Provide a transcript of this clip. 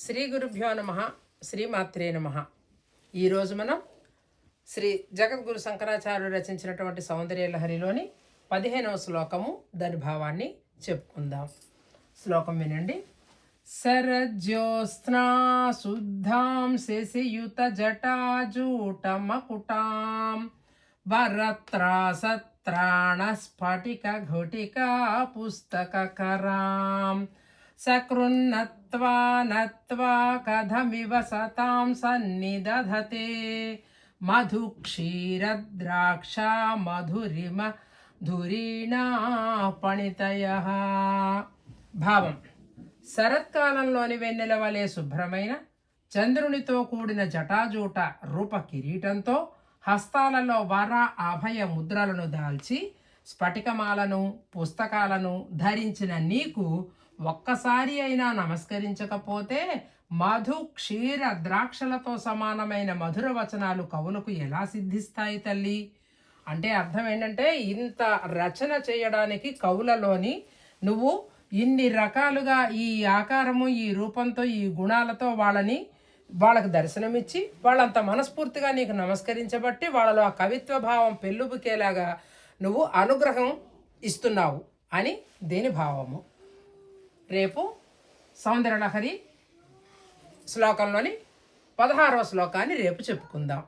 శ్రీ గురుభ్యో నమ శ్రీమాత్రే నమ. ఈరోజు మనం శ్రీ జగద్గురు శంకరాచార్యులు రచించినటువంటి సౌందర్యలహరిలోని పదిహేనవ శ్లోకము దాని భావాన్ని చెప్పుకుందాం. శ్లోకం వినండి. శరజ్యోత్స్నా శుద్ధాం శశియుత జటాజూట మకుటాం వరత్రా సత్రాణ స్ఫటిక ఘటికా పుస్తకకరాం సకృన్నత్వా నత్వా కథమివ సతాం మధు క్షీరద్రాక్ష మధురిమ ధురీణాపణితయ భావం శరత్కాలంలోని వెన్నెల వలె శుభ్రమైన చంద్రునితో కూడిన జటాజూట రూప కిరీటంతో హస్తాలలో వర అభయ ముద్రలను దాల్చి స్ఫటికమాలను పుస్తకాలను ధరించిన నీకు ఒక్కసారి అయినా నమస్కరించకపోతే మధు క్షీర ద్రాక్షలతో సమానమైన మధుర వచనాలు కవులకు ఎలా సిద్ధిస్తాయి తల్లి? అంటే అర్థం ఏంటంటే ఇంత రచన చేయడానికి కవులలోని నువ్వు ఇన్ని రకాలుగా ఈ ఆకారము ఈ రూపంతో ఈ గుణాలతో వాళ్ళని వాళ్ళకు దర్శనమిచ్చి వాళ్ళంత మనస్ఫూర్తిగా నీకు నమస్కరించబట్టి వాళ్ళలో ఆ కవిత్వ భావం పెళ్ళుబుకేలాగా నువ్వు అనుగ్రహం ఇస్తున్నావు అని దీని భావము? రేపు సౌందర్యలహరి శ్లోకంలోని పదహారవ శ్లోకాన్ని రేపు చెప్పుకుందాం.